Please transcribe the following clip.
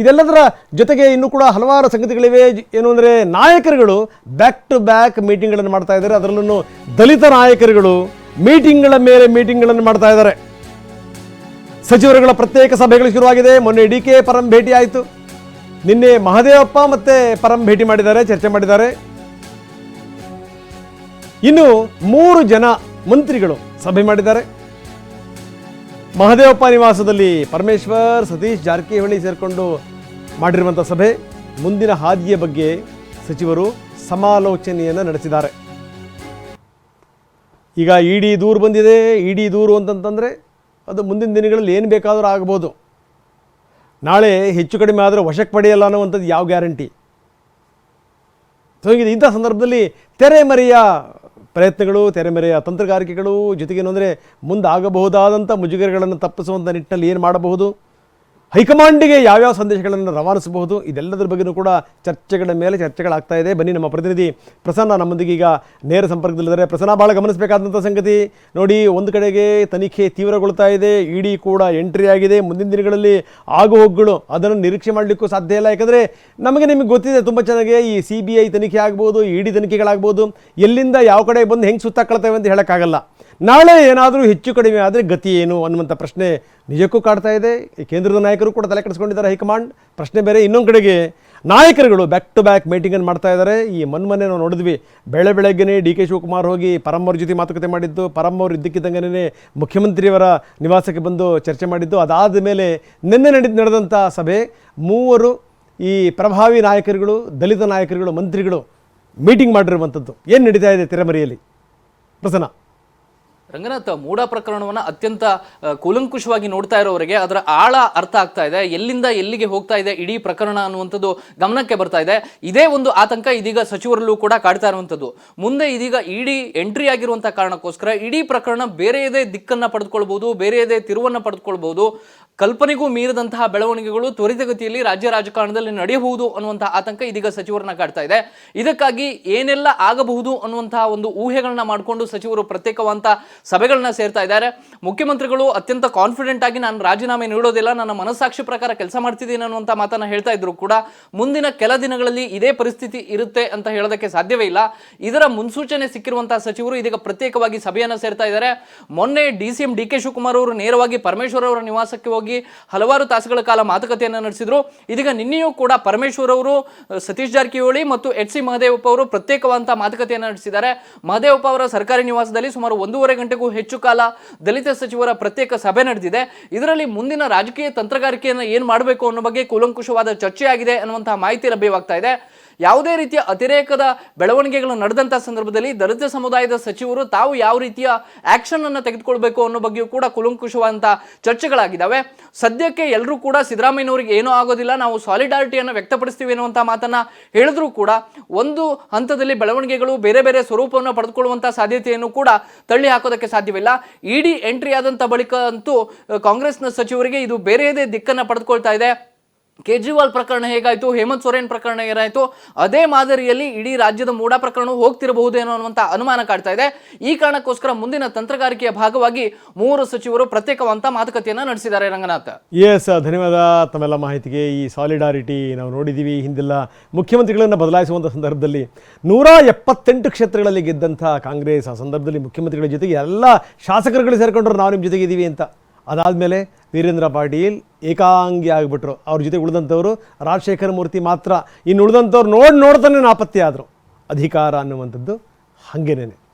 ಇದೆಲ್ಲದರ ಜೊತೆಗೆ ಇನ್ನೂ ಕೂಡ ಹಲವಾರು ಸಂಗತಿಗಳಿವೆ. ಏನು ಅಂದರೆ ನಾಯಕರುಗಳು ಬ್ಯಾಕ್ ಟು ಬ್ಯಾಕ್ ಮೀಟಿಂಗ್ಗಳನ್ನು ಮಾಡ್ತಾ ಇದ್ದಾರೆ. ಅದರಲ್ಲೂ ದಲಿತ ನಾಯಕರುಗಳು ಮೀಟಿಂಗ್ಗಳ ಮೇಲೆ ಮೀಟಿಂಗ್ಗಳನ್ನು ಮಾಡ್ತಾ ಇದ್ದಾರೆ. ಸಚಿವರುಗಳ ಪ್ರತ್ಯೇಕ ಸಭೆಗಳು ಶುರುವಾಗಿದೆ. ಮೊನ್ನೆ ಡಿ ಕೆ ಪರಂ ಭೇಟಿ ಆಯಿತು. ನಿನ್ನೆ ಮಹದೇವಪ್ಪ ಮತ್ತೆ ಪರಂ ಭೇಟಿ ಮಾಡಿದ್ದಾರೆ, ಚರ್ಚೆ ಮಾಡಿದ್ದಾರೆ. ಇನ್ನು ಮೂರು ಜನ ಮಂತ್ರಿಗಳು ಸಭೆ ಮಾಡಿದ್ದಾರೆ. ಮಹದೇವಪ್ಪ ನಿವಾಸದಲ್ಲಿ ಪರಮೇಶ್ವರ್ ಸತೀಶ್ ಜಾರಕಿಹೊಳಿ ಸೇರಿಕೊಂಡು ಮಾಡಿರುವಂಥ ಸಭೆ. ಮುಂದಿನ ಹಾದಿಯ ಬಗ್ಗೆ ಸಚಿವರು ಸಮಾಲೋಚನೆಯನ್ನು ನಡೆಸಿದ್ದಾರೆ. ಈಗ ಇಡಿ ದೂರು ಬಂದಿದೆ. ಇಡಿ ದೂರು ಅಂತಂತಂದರೆ ಅದು ಮುಂದಿನ ದಿನಗಳಲ್ಲಿ ಏನು ಬೇಕಾದರೂ ಆಗ್ಬೋದು ನಾಳೆ ಹೆಚ್ಚು ಕಡಿಮೆ ಆದರೆ ವಶಕ್ಕೆ ಪಡೆಯಲ್ಲ ಅನ್ನುವಂಥದ್ದು ಯಾವ ಗ್ಯಾರಂಟಿ? ಸೊ ಇಂಥ ಸಂದರ್ಭದಲ್ಲಿ ತೆರೆಮರೆಯ ಪ್ರಯತ್ನಗಳು ತೆರೆಮರೆಯ ತಂತ್ರಗಾರಿಕೆಗಳು ಜೊತೆಗೇನು ಅಂದರೆ ಮುಂದಾಗಬಹುದಾದಂಥ ಮುಜುಗರಗಳನ್ನು ತಪ್ಪಿಸುವಂಥ ನಿಟ್ಟಿನಲ್ಲಿ ಏನು ಮಾಡಬಹುದು? ಹೈಕಮಾಂಡಿಗೆ ಯಾವ್ಯಾವ ಸಂದೇಶಗಳನ್ನು ರವಾನಿಸಬಹುದು? ಇದೆಲ್ಲದರ ಬಗ್ಗೆಯೂ ಕೂಡ ಚರ್ಚೆಗಳ ಮೇಲೆ ಚರ್ಚೆಗಳಾಗ್ತಾ ಇದೆ. ಬನ್ನಿ ನಮ್ಮ ಪ್ರತಿನಿಧಿ ಪ್ರಸನ್ನ ನಮ್ಮೊಂದಿಗೆ ಈಗ ನೇರ ಸಂಪರ್ಕದಲ್ಲಿದ್ದಾರೆ. ಪ್ರಸನ್ನ ಭಾಳ ಗಮನಿಸಬೇಕಾದಂಥ ಸಂಗತಿ, ನೋಡಿ, ಒಂದು ಕಡೆಗೆ ತನಿಖೆ ತೀವ್ರಗೊಳ್ತಾ ಇದೆ. ಇಡಿ ಕೂಡ ಎಂಟ್ರಿ ಆಗಿದೆ. ಮುಂದಿನ ದಿನಗಳಲ್ಲಿ ಆಗು ಹೋಗುಗಳು, ಅದನ್ನು ನಿರೀಕ್ಷೆ ಮಾಡಲಿಕ್ಕೂ ಸಾಧ್ಯ ಇಲ್ಲ. ಯಾಕಂದರೆ ನಮಗೆ ನಿಮಗೆ ಗೊತ್ತಿದೆ, ತುಂಬ ಚೆನ್ನಾಗಿ ಈ ಸಿ ಬಿ ಐ ತನಿಖೆ ಆಗ್ಬೋದು ಇ ಡಿ ತನಿಖೆಗಳಾಗ್ಬೋದು. ಎಲ್ಲಿಂದ ಯಾವ ಕಡೆ ಬಂದು ಹೆಂಗೆ ಸುತ್ತಾಕೊಳ್ತೇವೆ ಅಂತ ಹೇಳೋಕ್ಕಾಗಲ್ಲ. ನಾಳೆ ಏನಾದರೂ ಹೆಚ್ಚು ಕಡಿಮೆ ಆದರೆ ಗತಿ ಏನು ಅನ್ನುವಂಥ ಪ್ರಶ್ನೆ ನಿಜಕ್ಕೂ ಕಾಡ್ತಾ ಇದೆ. ಈ ಕೇಂದ್ರದ ನಾಯಕರು ಕೂಡ ತಲೆ ಕೆಡಿಸ್ಕೊಂಡಿದ್ದಾರೆ ಹೈಕಮಾಂಡ್. ಪ್ರಶ್ನೆ ಬೇರೆ ಇನ್ನೊಂದು ಕಡೆಗೆ ನಾಯಕರುಗಳು ಬ್ಯಾಕ್ ಟು ಬ್ಯಾಕ್ ಮೀಟಿಂಗನ್ನು ಮಾಡ್ತಾ ಇದ್ದಾರೆ. ಈ ಮೊನ್ಮೊನ್ನೆ ನಾವು ನೋಡಿದ್ವಿ. ಬೆಳೆ ಬೆಳಗ್ಗೆನೇ ಡಿ ಕೆ ಶಿವಕುಮಾರ್ ಹೋಗಿ ಪರಮ್ ಅವ್ರ ಜೊತೆ ಮಾತುಕತೆ ಮಾಡಿದ್ದು. ಪರಮ್ಮವ್ರು ಇದ್ದಕ್ಕಿದ್ದಂಗೆ ಮುಖ್ಯಮಂತ್ರಿಯವರ ನಿವಾಸಕ್ಕೆ ಬಂದು ಚರ್ಚೆ ಮಾಡಿದ್ದು. ಅದಾದ ಮೇಲೆ ನಿನ್ನೆ ನಡೆದ ನಡೆದಂಥ ಸಭೆ ಮೂವರು ಈ ಪ್ರಭಾವಿ ನಾಯಕರುಗಳು, ದಲಿತ ನಾಯಕರುಗಳು, ಮಂತ್ರಿಗಳು ಮೀಟಿಂಗ್ ಮಾಡಿರುವಂಥದ್ದು ಏನು ನಡೀತಾ ಇದೆ ತೆರೆಮರೆಯಲ್ಲಿ? ಪ್ರಸನ್ನ. ರಂಗನಾಥ್, ಮೂಡ ಪ್ರಕರಣವನ್ನು ಅತ್ಯಂತ ಕೂಲಂಕುಷವಾಗಿ ನೋಡ್ತಾ ಇರೋವರಿಗೆ ಅದರ ಆಳ ಅರ್ಥ ಆಗ್ತಾ ಇದೆ. ಎಲ್ಲಿಂದ ಎಲ್ಲಿಗೆ ಹೋಗ್ತಾ ಇದೆ ಇಡೀ ಪ್ರಕರಣ ಅನ್ನುವಂಥದ್ದು ಗಮನಕ್ಕೆ ಬರ್ತಾ ಇದೆ. ಇದೇ ಒಂದು ಆತಂಕ ಇದೀಗ ಸಚಿವರಲ್ಲೂ ಕೂಡ ಕಾಡ್ತಾ ಇರುವಂಥದ್ದು. ಮುಂದೆ ಇದೀಗ ಇಡಿ ಎಂಟ್ರಿ ಆಗಿರುವಂಥ ಕಾರಣಕ್ಕೋಸ್ಕರ ಇಡೀ ಪ್ರಕರಣ ಬೇರೆಯದೇ ದಿಕ್ಕನ್ನ ಪಡೆದುಕೊಳ್ಬೋದು ಬೇರೆಯದೇ ತಿರುವನ್ನ ಪಡೆದುಕೊಳ್ಬಹುದು. ಕಲ್ಪನೆಗೂ ಮೀರಿದಂತಹ ಬೆಳವಣಿಗೆಗಳು ತ್ವರಿತಗತಿಯಲ್ಲಿ ರಾಜ್ಯ ರಾಜಕಾರಣದಲ್ಲಿ ನಡೆಯಬಹುದು ಅನ್ನುವಂತಹ ಆತಂಕ ಇದೀಗ ಸಚಿವರನ್ನ ಕಾಡ್ತಾ ಇದೆ. ಇದಕ್ಕಾಗಿ ಏನೆಲ್ಲ ಆಗಬಹುದು ಅನ್ನುವಂತಹ ಒಂದು ಊಹೆಗಳನ್ನ ಮಾಡಿಕೊಂಡು ಸಚಿವರು ಪ್ರತ್ಯೇಕವಂತ ಸಭೆಗಳನ್ನ ಸೇರ್ತಾ ಇದ್ದಾರೆ. ಮುಖ್ಯಮಂತ್ರಿಗಳು ಅತ್ಯಂತ ಕಾನ್ಫಿಡೆಂಟ್ ಆಗಿ ನಾನು ರಾಜೀನಾಮೆ ನೀಡೋದಿಲ್ಲ, ನನ್ನ ಮನಸ್ಸಾಕ್ಷಿ ಪ್ರಕಾರ ಕೆಲಸ ಮಾಡ್ತಿದ್ದೀನಿ ಅನ್ನುವಂಥ ಮಾತನ್ನ ಹೇಳ್ತಾ ಇದ್ರು ಕೂಡ ಮುಂದಿನ ಕೆಲ ದಿನಗಳಲ್ಲಿ ಇದೇ ಪರಿಸ್ಥಿತಿ ಇರುತ್ತೆ ಅಂತ ಹೇಳೋದಕ್ಕೆ ಸಾಧ್ಯವೇ ಇಲ್ಲ. ಇದರ ಮುನ್ಸೂಚನೆ ಸಿಕ್ಕಿರುವಂತಹ ಸಚಿವರು ಇದೀಗ ಪ್ರತ್ಯೇಕವಾಗಿ ಸಭೆಯನ್ನ ಸೇರ್ತಾ ಇದ್ದಾರೆ. ಮೊನ್ನೆ D C M D K Shivakumar ಅವರು ನೇರವಾಗಿ ಪರಮೇಶ್ವರ್ ಅವರ ನಿವಾಸಕ್ಕೆ ಹೋಗಿ ಹಲವಾರು ತಾಸುಗಳ ಕಾಲ ಮಾತುಕತೆಯನ್ನು ನಡೆಸಿದರು. ಇದೀಗ ನಿನ್ನೆಯೂ ಕೂಡ ಪರಮೇಶ್ವರ್ ಅವರು, ಸತೀಶ್ ಜಾರಕಿಹೊಳಿ ಮತ್ತು ಎಚ್ ಸಿ ಮಹದೇವಪ್ಪ ಅವರು ಪ್ರತ್ಯೇಕವಾದಂಥ ಮಾತುಕತೆಯನ್ನು ನಡೆಸಿದ್ದಾರೆ. ಮಹದೇವಪ್ಪ ಅವರ ಸರ್ಕಾರಿ ನಿವಾಸದಲ್ಲಿ ಸುಮಾರು ಒಂದೂವರೆ ಗಂಟೆಗೂ ಹೆಚ್ಚು ಕಾಲ ದಲಿತ ಸಚಿವರ ಪ್ರತ್ಯೇಕ ಸಭೆ ನಡೆದಿದೆ. ಇದರಲ್ಲಿ ಮುಂದಿನ ರಾಜಕೀಯ ತಂತ್ರಗಾರಿಕೆಯನ್ನು ಏನು ಮಾಡಬೇಕು ಅನ್ನೋ ಬಗ್ಗೆ ಕೂಲಂಕುಷವಾದ ಚರ್ಚೆ ಆಗಿದೆ ಅನ್ನುವಂತಹ ಮಾಹಿತಿ ಲಭ್ಯವಾಗ್ತಾ ಇದೆ. ಯಾವುದೇ ರೀತಿಯ ಅತಿರೇಕದ ಬೆಳವಣಿಗೆಗಳು ನಡೆದಂಥ ಸಂದರ್ಭದಲ್ಲಿ ದಲಿತ ಸಮುದಾಯದ ಸಚಿವರು ತಾವು ಯಾವ ರೀತಿಯ ಆಕ್ಷನ್ ಅನ್ನು ತೆಗೆದುಕೊಳ್ಬೇಕು ಅನ್ನೋ ಬಗ್ಗೆಯೂ ಕೂಡ ಕುಲಂಕುಷವಾದಂತಹ ಚರ್ಚೆಗಳಾಗಿದ್ದಾವೆ. ಸದ್ಯಕ್ಕೆ ಎಲ್ಲರೂ ಕೂಡ ಸಿದ್ದರಾಮಯ್ಯನವರಿಗೆ ಏನೂ ಆಗೋದಿಲ್ಲ. ನಾವು ಸಾಲಿಡಾರಿಟಿಯನ್ನು ವ್ಯಕ್ತಪಡಿಸ್ತೀವಿ ಅನ್ನುವಂಥ ಮಾತನ್ನ ಹೇಳಿದ್ರೂ ಕೂಡ ಒಂದು ಹಂತದಲ್ಲಿ ಬೆಳವಣಿಗೆಗಳು ಬೇರೆ ಬೇರೆ ಸ್ವರೂಪವನ್ನು ಪಡೆದುಕೊಳ್ಳುವಂಥ ಸಾಧ್ಯತೆಯನ್ನು ಕೂಡ ತಳ್ಳಿ ಹಾಕೋದಕ್ಕೆ ಸಾಧ್ಯವಿಲ್ಲ. ಇಡಿ ಎಂಟ್ರಿ ಆದಂಥ ಬಳಿಕ ಅಂತೂ ಕಾಂಗ್ರೆಸ್ನ ಸಚಿವರಿಗೆ ಇದು ಬೇರೆಯದೇ ದಿಕ್ಕನ್ನು ಪಡೆದುಕೊಳ್ತಾ ಇದೆ. ಕೇಜ್ರಿವಾಲ್ ಪ್ರಕರಣ ಹೇಗಾಯಿತು? ಹೇಮಂತ್ ಸೊರೇನ್ ಪ್ರಕರಣ ಏನಾಯಿತು? ಅದೇ ಮಾದರಿಯಲ್ಲಿ ಇಡೀ ರಾಜ್ಯದ ಮೂಡ ಪ್ರಕರಣ ಹೋಗ್ತಿರಬಹುದೇನೋ ಅನ್ನುವಂಥ ಅನುಮಾನ ಕಾಡ್ತಾ ಇದೆ. ಈ ಕಾರಣಕ್ಕೋಸ್ಕರ ಮುಂದಿನ ತಂತ್ರಗಾರಿಕೆಯ ಭಾಗವಾಗಿ ಮೂವರು ಸಚಿವರು ಪ್ರತ್ಯೇಕವಂತ ಮಾತುಕತೆಯನ್ನು ನಡೆಸಿದ್ದಾರೆ ರಂಗನಾಥ್. ಎಸ್ ಧನ್ಯವಾದ ತಮ್ಮೆಲ್ಲ ಮಾಹಿತಿಗೆ. ಈ ಸಾಲಿಡಾರಿಟಿ ನಾವು ನೋಡಿದ್ದೀವಿ ಹಿಂದೆಲ್ಲ ಮುಖ್ಯಮಂತ್ರಿಗಳನ್ನು ಬದಲಾಯಿಸುವಂಥ ಸಂದರ್ಭದಲ್ಲಿ ನೂರ ಎಪ್ಪತ್ತೆಂಟು ಕ್ಷೇತ್ರಗಳಲ್ಲಿ ಗೆದ್ದಂಥ ಕಾಂಗ್ರೆಸ್, ಆ ಸಂದರ್ಭದಲ್ಲಿ ಮುಖ್ಯಮಂತ್ರಿಗಳ ಜೊತೆಗೆ ಎಲ್ಲ ಶಾಸಕರುಗಳು ಸೇರ್ಕೊಂಡ್ರು. ನಾವು ನಿಮ್ಮ ಜೊತೆಗಿದ್ದೀವಿ ಅಂತ. ಅದಾದಮೇಲೆ ವೀರೇಂದ್ರ ಪಾಟೀಲ್ ಏಕಾಂಗಿ ಆಗಿಬಿಟ್ರು. ಅವ್ರ ಜೊತೆ ಉಳಿದಂಥವರು ರಾಜಶೇಖರ ಮೂರ್ತಿ ಮಾತ್ರ. ಇನ್ನು ಉಳಿದಂಥವ್ರು ನೋಡಿ ನೋಡ್ತಾನೆ ನಾಪತ್ತೆ ಆದರು. ಅಧಿಕಾರ ಅನ್ನುವಂಥದ್ದು ಹಾಗೇನೇನೆ.